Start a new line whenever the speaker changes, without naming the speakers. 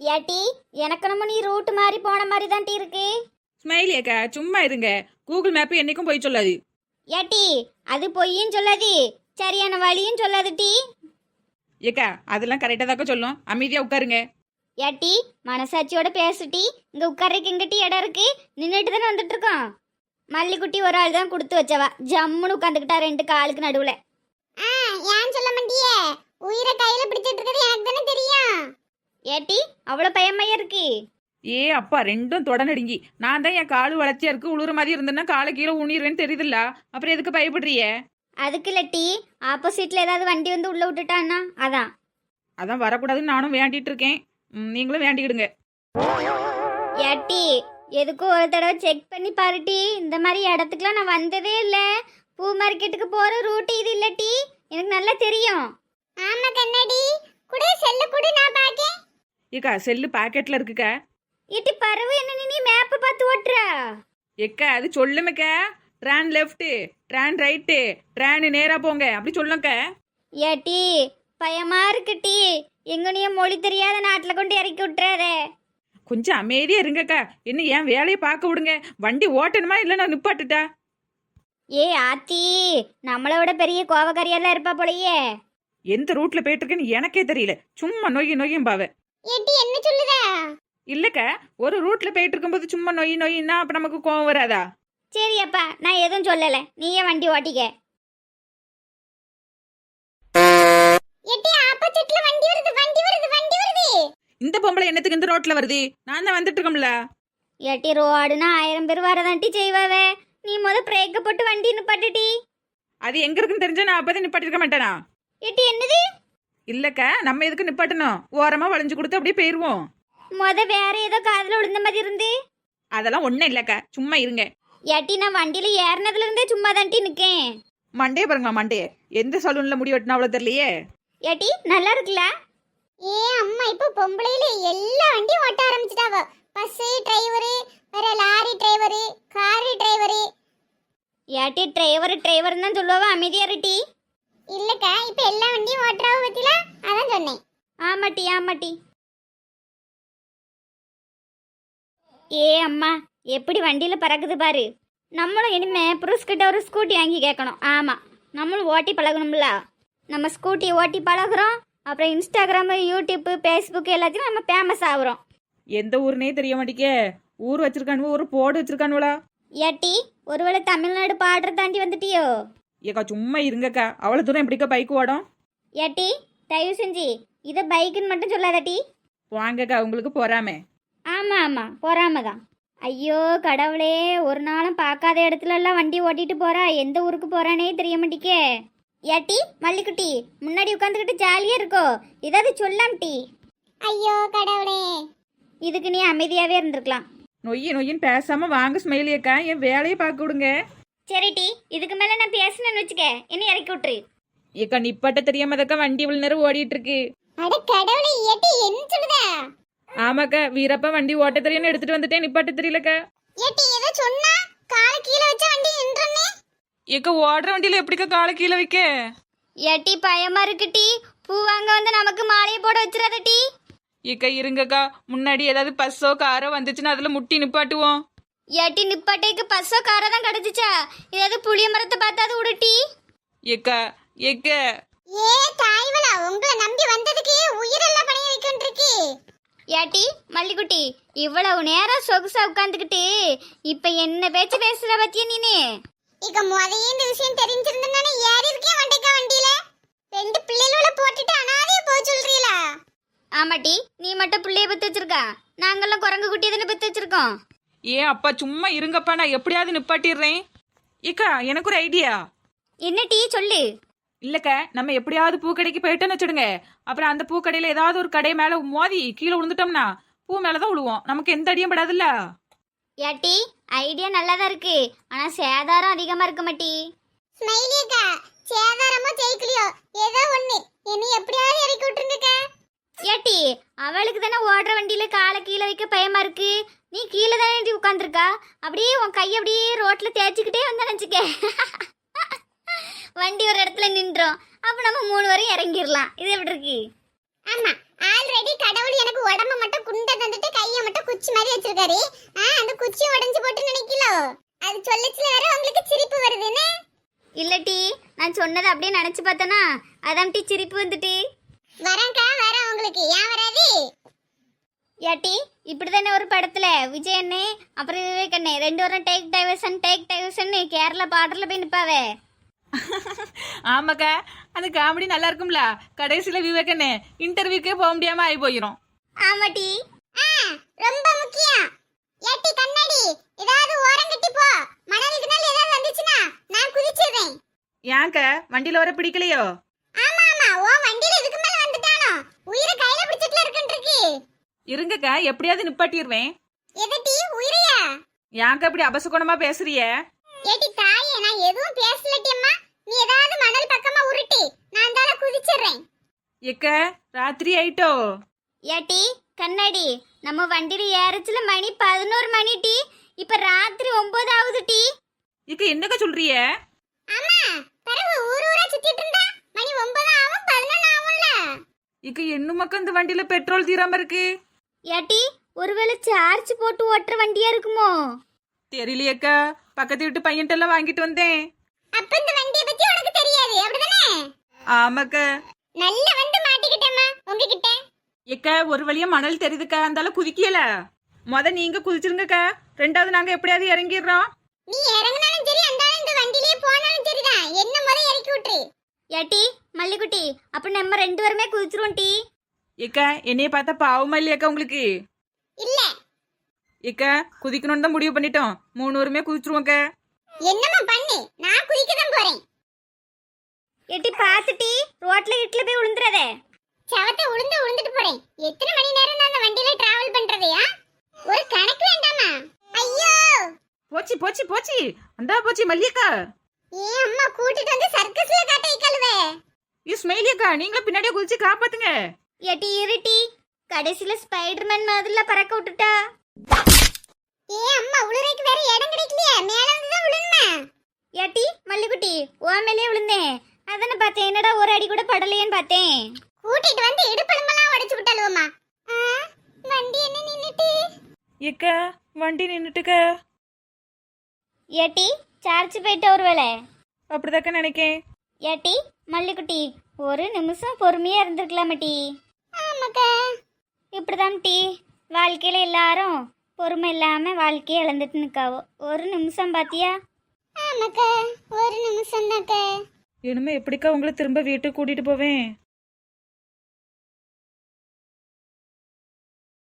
ஏட்டி எனக்கு நம்ம நீ ரூட் மாதிரி போன மாதிரி தான் இருக்கு.
ஸ்மைலி அக்கா சும்மா இருங்க. கூகுள் மேப் என்னைக்கும் போய் சொல்லாது.
ஏட்டி அது பொய்யும் சொல்லாது. சரியான வழியும் சொல்லாது டி
ஏக்கா அதெல்லாம் கரெக்டாக தாக்க சொல்லும். அமைதியாக உட்காருங்க.
ஏட்டி மனசாட்சியோட பேசுட்டி. இங்க உட்கார்றதுக்கு எங்கிட்ட இடம் இருக்கு? நின்றுட்டு தானே வந்துட்டு இருக்கோம் மல்லிக்குட்டி ஒரு ஆள் தான் கொடுத்து வச்சவா. ஜம்முன்னு உட்காந்துக்கிட்டா ரெண்டு காலுக்கு நடுவுல.
ஏன் சொல்ல மாட்டியே? உயிரை கையில பிடிச்சிட்டு இருக்கிறது எனக்கு தானே தெரியும்.
ஏட்டி அவ்வளோ பயமையா இருக்கு?
ஏ அப்பா ரெண்டும் தொடநடுங்கி. நான் தான் என் காலு வளர்ச்சியா இருக்கு உளுற மாதிரி இருந்தேன்னா காலை கீழே ஊனிடுவேன்னு தெரியுதுல்ல. அப்புறம் எதுக்கு பயப்படுறிய?
அதுக்கு இல்லட்டி ஆப்போசிட்ல ஏதாவது வண்டி வந்து உள்ள விட்டுட்டான்னா அதான்.
அதான் வரக்கூடாதுன்னு நானும் வேண்டிட்டு இருக்கேன். ம், நீங்களும் வேண்டிக்கிடுங்க.
ஏட்டி எதுக்கும் ஒரு தடவை செக் பண்ணி பாருட்டி இந்த மாதிரி இடத்துக்குலாம் நான் வந்ததே இல்லை. பூ மார்க்கெட்டுக்கு போகிற ரூட் இது இல்லட்டி எனக்கு நல்லா தெரியும்.
ஆமா கண்ணாடி. குடு செல்லு குடு நான் பாக்கேன்.
ஏக்கா செல்லு பாக்கெட்ல இருக்குக்கா.
ஏட்டி பறவை என்ன நீ மேப்பை பார்த்து ஓட்டுற?
எக்கா அது சொல்லுமேக்கா. Turn left turn right turn நேரா போங்க. அப்படி சொல்லுங்கக்கா
ஏட்டி பயமா இருக்குட்டி. எங்கனையும் மொழி தெரியாத நாட்டில் கொண்டு இறக்கி விட்டுறாதே.
கொஞ்சம் அமைதியா இருங்கக்கா. என்ன ஏன் வேலையை பார்க்க விடுங்க. வண்டி ஓட்டணுமா இல்லை நான் நிப்பாட்டுட்டா?
ஏ ஆத்தி நம்மளை விட பெரிய கோவக்காரியெல்லாம் இருப்பா போலயே.
எந்த ரூட்ல போயிட்டு இருக்கேன்னு எனக்கே தெரியல. சும்மா நொய்யி நொய்யும் பாவ
ஏட்டி என்ன சொல்லுதா?
இல்லக்கா ஒரு ரூட்ல போயிட்டு இருக்கும்போது சும்மா நொய் நொய்யின்னா அப்ப நமக்கு கோவம் வராதா?
சரி அப்பா நான் எதுவும் சொல்லலை. நீயே வண்டி ஓட்டிக்க.
ஏட்டி ஆப்போசிட்ல வண்டி வருது வண்டி வருது வண்டி வருது.
இந்த பொம்பளை என்னத்துக்கு இந்த ரோட்ல வருது? நான் தான் வந்துட்டு இருக்கோம்ல
ஏட்டி ரோடுனா ஆயிரம் பேர் வரதாண்டி செய்வாவே. நீ முத பிரேக்க போட்டு வண்டி நிப்பாட்டுடி.
அது எங்க இருக்குன்னு தெரிஞ்சா நான் அப்பதான் நிப்பாட்டிருக்க மாட்டேனா?
ஏட்டி என்னது?
இல்லக்கா நம்ம எதுக்கு நிப்பாட்டணும்? ஓரமா வளைஞ்சு கொடுத்து அப்படியே போயிருவோம்.
முத வேற ஏதோ காதுல விழுந்த மாதிரி இருந்து.
அதெல்லாம் ஒண்ணும் இல்லக்கா சும்மா இருங்க.
ஏட்டி நான் வண்டியில ஏறினதுல இருந்தே சும்மா தாண்டி நிக்கேன்.
மண்டையே பாருங்களா மண்டையே. எந்த சலூன்ல முடி வெட்டினா அவ்வளவு தெரியலையே?
ஏட்டி நல்லா இருக்குல்ல?
ஏ அம்மா இப்போ பொம்பளையில எல்லா வண்டியும் ஓட்ட ஆரம்பிச்சிட்டாவ. பஸ் டிரைவரு வேற லாரி டிரைவரு காரு டிரைவரு.
ஏட்டி டிரைவர் டிரைவர் தான் சொல்லுவா அமைதியா இருட்டி
இல்லக்கா இப்போ எல்லா வண்டியும் ஓட்டுறாவ பத்தில? அதான் சொன்னேன்.
ஆமாட்டி ஆமாட்டி. ஏ அம்மா எப்படி வண்டியில் பறக்குது பாரு. நம்மளும் இனிமே புருஷ் கிட்ட ஒரு ஸ்கூட்டி வாங்கி கேட்கணும். ஆமாம் நம்மளும் ஓட்டி பழகணும்ல. நம்ம ஸ்கூட்டி ஓட்டி பழகுறோம் அப்புறம் இன்ஸ்டாகிராமு யூடியூப்பு ஃபேஸ்புக் எல்லாத்தையும் நம்ம ஃபேமஸ் ஆகுறோம்.
எந்த ஊருனே தெரிய மாட்டேக்கே. ஊர் வச்சிருக்கானுவோ ஒரு போர்டு வச்சிருக்கானுவலா
ஏட்டி ஒருவேளை தமிழ்நாடு பாடுற தாண்டி வந்துட்டியோ?
ஏக்கா சும்மா இருங்கக்கா. அவ்வளவு தூரம் எப்படிக்கா பைக் ஓடும்?
ஏட்டி தயவு செஞ்சு இதை பைக்குன்னு மட்டும் சொல்லாதட்டி.
வாங்கக்கா உங்களுக்கு பொறாமே.
ஆமாம் ஆமாம் பொறாம தான். ஐயோ கடவுளே ஒரு நாளும் பார்க்காத இடத்துல எல்லாம் வண்டி ஓட்டிட்டு போறா? எந்த ஊருக்கு போறானே தெரிய மாட்டிக்கே. ஏட்டி மல்லிக்குட்டி முன்னாடி உட்காந்துக்கிட்டு ஜாலியாக இருக்கோ? ஏதாவது சொல்லாம் டீ
ஐயோ கடவுளே.
இதுக்கு நீ அமைதியாகவே இருந்திருக்கலாம்.
நொய்யி நொய்யின்னு பேசாம வாங்க ஸ்மைலியக்கா என் வேலையை பார்க்க விடுங்க.
சரி டீ இதுக்கு மேலே நான் பேசினேன்னு வச்சுக்க என்ன இறக்கி விட்டுரு.
ஏக்கா நிப்பாட்ட தெரியாமதக்கா வண்டி இவ்வளவு நேரம் ஓடிட்டு இருக்கு
அட கடவுளே ஏட்டி என்ன சொல்லுதா?
ஆமாக்கா வீரப்பா வண்டி ஓட்ட தெரியும்னு எடுத்துட்டு வந்துட்டேன் நிப்பாட்ட தெரியலக்கா.
ஏட்டி ஏதோ சொன்னா காலை கீழே வச்ச வண்டி நின்றனே
ஏக்கா ஓடுற வண்டியில எப்படிக்கா காலை கீழே வைக்க?
ஏட்டி பயமா இருக்கு டீ. பூ வாங்க வந்து நமக்கு மாலையை போட வச்சிடாத டீ.
ஏக்கா இருங்கக்கா முன்னாடி ஏதாவது பஸ்ஸோ காரோ வந்துச்சுன்னா அதுல முட்டி நிப்பாட்டுவோம்.
ஏட்டி நிப்பாட்டைக்கு பஸ்ஸோ காரை தான் கிடச்சிச்சா? ஏதாவது புளிய மரத்தை பார்த்தாது விடுட்டி
ஏக்கா ஏக்க.
ஏ தாய்வலா உங்களை நம்பி வந்ததுக்கு உயிரெல்லாம் பணைய வைக்கின்றிருக்கு
ஏட்டி மல்லிக்குட்டி இவ்வளவு நேரம் சொகுசா உட்காந்துக்கிட்டு இப்ப என்ன பேச்சு பேசுற பத்திய நீனே?
இக முதையே இந்த விஷயம் தெரிஞ்சிருந்தனால ஏறி இருக்கேன் வண்டிக்கா வண்டியில. ரெண்டு பிள்ளைகளோட போட்டுட்டு அனாதைய போக சொல்றீங்களா
ஆமாட்டி நீ மட்டும் பிள்ளைய பெத்து வச்சிருக்கா. நாங்கெல்லாம் குரங்கு குட்டி தானே பெத்து வச்சிருக்கோம்.
ஏன் அப்பா சும்மா இருங்கப்பா நான் எப்படியாவது நிப்பாட்டிடுறேன்? ஏக்கா எனக்கு ஒரு ஐடியா.
என்ன டீ சொல்லு.
இல்லக்கா நம்ம எப்படியாவது பூக்கடைக்கு போயிட்டோன்னு வச்சுடுங்க. அப்புறம் அந்த பூக்கடையில ஏதாவது ஒரு கடை மேல மோதி கீழே விழுந்துட்டோம்னா பூ மேலதான் விழுவோம். நமக்கு எந்த அடியும் படாதுல்ல?
ஏட்டி ஐடியா நல்லா தான் இருக்கு. ஆனா சேதாரம் அதிகமா இருக்க மாட்டி
ஸ்மைலியக்கா சேதாரமோ ஜெயிக்கலையோ? ஏதோ ஒண்ணு. என்னை எப்படியாவது இறக்கி விட்டுருங்கக்கா.
ஏட்டி அவளுக்கு தானே ஓடுற வண்டியில காலை கீழே வைக்க பயமா இருக்கு? நீ கீழே தானே உட்காந்துருக்கா அப்படியே உன் கையை அப்படியே ரோட்ல தேய்ச்சிக்கிட்டே வந்தா நினச்சிக்க வண்டி ஒரு இடத்துல நின்றோம். அப்போ நம்ம மூணு வரையும் இறங்கிடலாம். இது எப்படி இருக்கு?
ஆமா. ஆல்ரெடி கடவுள் எனக்கு உடம்ப மட்டும் குண்டை தந்துட்டு கையை மட்டும் குச்சி மாதிரி வச்சிருக்காரு. ஆ, அந்த குச்சி உடைஞ்சு போட்டு நினைக்கலோ? அது சொல்லச்சுல வேற உங்களுக்கு சிரிப்பு வருதுன்னு.
இல்லட்டி நான் சொன்னதை அப்படியே நினைச்சு பார்த்தனா? அதான் டீ சிரிப்பு வந்துட்டு.
வரேன்க்கா வரேன் உங்களுக்கு. ஏன் வராது?
ஏட்டி இப்படி தானே ஒரு படத்துல. விஜய் அண்ணே அப்புறம் விவேக் அண்ணே. ரெண்டு வரும் take diversion take diversion Kerala பார்டர்ல போய் நிப்பாவே.
ஆமாக்கா அந்த காமெடி நல்லா இருக்கும்ல. கடைசியில விவேகண்ணே இன்டர்வியூக்கே போக முடியாம ஆகி போயிடும்
ஆமாட்டி.
ஆ, ரொம்ப முக்கியம். ஏட்டி கண்ணாடி ஏதாவது ஓரம் கட்டி போ. மணலுக்கு மேல ஏதாவது வந்துச்சுன்னா நான் குதிச்சிடுறேன்.
ஏன்க்க வண்டியில வர பிடிக்கலையோ
ஆமா ஆமா ஓ வண்டியில இதுக்கு மேல வந்துட்டானோ உயிரை கையில பிடிச்சிட்டுல இருக்குன்றிருக்கு
இருங்கக்கா எப்படியாவது நிப்பாட்டிடுவேன்.
எதட்டி உயிரையா?
ஏன்க்கா இப்படி அபசகுணமா பேசுறிய
ஏட்டி தாயே நான் எதுவும் பேசலட்டி அம்மா. நீ ஏதாவது மணல் பக்கமா உருட்டி நான் தால குதிச்சிடுறேன்.
எக்க ராத்திரி ஆயிட்டோ?
ஏட்டி கண்ணாடி நம்ம வண்டியில ஏறச்சுல மணி பதினோரு மணி டீ. இப்ப ராத்திரி ஒன்பது ஆகுது டீ
இக்க என்னக்கா சொல்றிய
ஆமா பிறகு ஊர் ஊரா சுத்திட்டு இருந்தா மணி ஒன்பது ஆகும் பதினொன்னு ஆகும்ல.
இக்க என்னமாக்கா இந்த வண்டியில பெட்ரோல் தீராம இருக்கு?
ஏட்டி ஒருவேளை சார்ஜ் போட்டு ஓட்டுற வண்டியா இருக்குமோ?
தெரியலையேக்கா. பக்கத்து வீட்டு பையன்ட்டெல்லாம் வாங்கிட்டு வந்தேன்.
அப்ப இந்த வண்டியை பத்தி உனக்கு தெரியாது அப்படிதானே?
ஆமாக்கா.
நல்ல வந்து மாட்டிக்கிட்டேம்மா உங்ககிட்ட.
எக்க ஒரு வழியா மணல் தெரியுதுக்கா. அந்தால குதிக்கல. முத நீங்க குதிச்சிருங்கக்கா. ரெண்டாவது நாங்க எப்படியாவது இறங்கிடுறோம்.
நீ இறங்கினாலும் சரி அந்தாலும் இந்த வண்டியிலேயே போனாலும் சரிதான். என்ன முத இறக்கி விட்டுரு.
ஏட்டி மல்லிக்குட்டி அப்ப நம்ம ரெண்டு பேருமே குதிச்சிருவோம் டீ.
எக்க என்னைய பார்த்தா பாவமா இல்லையாக்கா உங்களுக்கு?
இல்ல.
எக்க குதிக்கணும்னு தான் முடிவு பண்ணிட்டோம். மூணு பேருமே குதிச்சிருவோங்க
என்னம்மா பண்ணு? நான் குதிக்க தான் போறேன்.
ஏட்டி பார்த்துட்டி ரோட்ல இட்ல போய் விழுந்துறதே
சவத்தை உளுந்து உளுந்துட்டு போறேன். எத்தனை மணி நேரம் நான் அந்த வண்டியில டிராவல் பண்றதையா ஒரு கணக்கு வேண்டாமா? ஐயோ!
போச்சு போச்சு போச்சு. அந்தா போச்சு மல்லியக்கா.
ஏன் அம்மா கூட்டிட்டு வந்து சர்க்கஸ்ல காட்ட வைக்கலுவே
இது ஸ்மெயிலியக்கா நீங்களும் பின்னாடியே குதிச்சு காப்பாத்துங்க.
ஏட்டி இருட்டி கடைசியில ஸ்பைடர்மேன் மாதிரில பறக்க விட்டுட்டா.
ஏன் அம்மா உளுரைக்கு வேற இடம் கிடைக்கலையே. மேல இருந்து தான் விழுணுமா
ஏட்டி மல்லிக்குட்டி ஓ மேலே விழுந்தேன் அதானே பார்த்தேன். என்னடா ஒரு அடி கூட படலையேன்னு பார்த்தேன்.
கூட்டிட்டு வந்து இடுப்பெலும்பெல்லாம் உடைச்சு விட்டாலுவம்மா வண்டி என்ன நின்னுட்டு?
எக்க வண்டி நின்னுட்டுக்க.
ஏட்டி சார்ஜ் போயிட்ட ஒரு வேலை
அப்படிதாக்கா நினைக்கேன்.
ஏட்டி மல்லிக்குட்டி ஒரு நிமிஷம் பொறுமையா இருந்திருக்கலாமே
அக்கா.
இப்படிதான் டீ. வாழ்க்கையில் எல்லாரும் பொறுமை இல்லாமல் வாழ்க்கையை இழந்துட்டு நிற்காவோ ஒரு நிமிஷம் பாத்தியா?
ஆமாக்கா. ஒரு நிமிஷம் தாக்கா
இனிமே எப்படிக்கா உங்களை திரும்ப வீட்டுக்கு கூட்டிட்டு போவேன்?